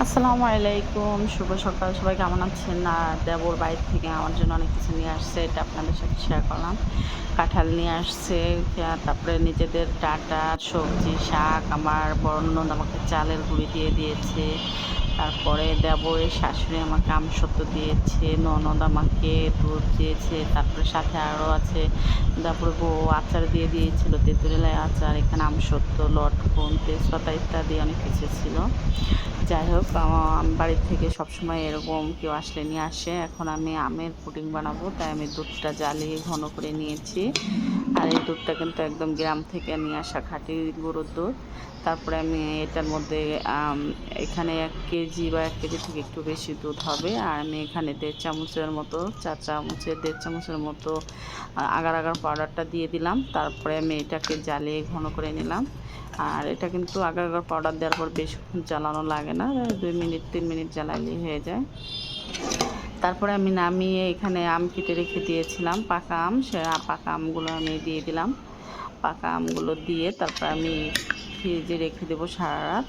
আসসালামু আলাইকুম, শুভ সকাল। সবাই কেমন আছেন? না, দেবর বাইর থেকে আমার জন্য অনেক কিছু নিয়ে আসছে। এটা আপনাদের সাথে শেয়ার করলাম। কাঁঠাল নিয়ে আসছে তারপরে নিজেদের ডাটা, সবজি, শাক, আমার বর্ণন আমাকে চালের গুঁড়ি দিয়ে দিয়েছে। তারপরে দেবরের শাশুড়ি আমাকে আমসত্ব দিয়েছে, ননদ আমাকে দুধ দিয়েছে, তারপরে সাথে আরও আছে, তারপরে বউ আচার দিয়ে দিয়েছিল তেঁতুলিলাই আচার, এখানে আমসত্ব, লটকন, তেজপাতা ইত্যাদি অনেক কিছু ছিল। যাই হোক আমার বাড়ির থেকে সবসময় এরকম কেউ আসলে নিয়ে আসে। এখন আমি আমের পুডিং বানাবো, তাই আমি দুধটা জ্বালিয়ে ঘন করে নিয়েছি। আর এই দুধটা কিন্তু একদম গ্রাম থেকে নিয়ে আসা খাঁটি গরুর দুধ। তারপরে আমি এটার মধ্যে এখানে এক কেজি বা এক কেজি থেকে একটু বেশি দুধ হবে। আর আমি এখানে দেড় চামচের মতো, চার চামচের, দেড় চামচের মতো আগার আগার পাউডারটা দিয়ে দিলাম। তারপরে আমি এটাকে জ্বালিয়ে ঘন করে নিলাম। আর এটা কিন্তু আগার আগার পাউডার দেওয়ার পর বেশ জ্বালানো লাগে না। দুই মিনিট, তিন মিনিট জ্বালাইলেই হয়ে যায়। তারপরে আমি নামিয়ে এখানে আম কেটে রেখে দিয়েছিলাম, পাকা আম। সে পাকা আমগুলো আমি দিয়ে দিলাম। পাকা আমগুলো দিয়ে তারপর আমি ফ্রিজে রেখে দেবো সারা রাত।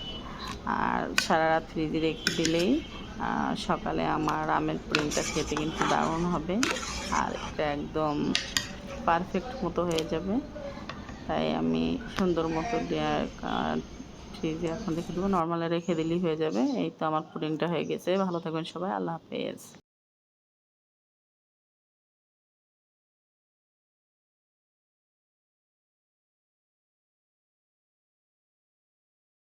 আর সারা রাত ফ্রিজে রেখে দিলেই সকালে আমার আমের পুরিংটা খেতে কিন্তু দারুণ হবে। আর এটা একদম পারফেক্ট মতো হয়ে যাবে। তাই আমি সুন্দর মতো ফ্রিজে এখন রেখে দেবো। নর্মালে রেখে দিলেই হয়ে যাবে। এই তো আমার পুডিংটা হয়ে গেছে। ভালো থাকবেন সবাই। আল্লাহ হাফেজ।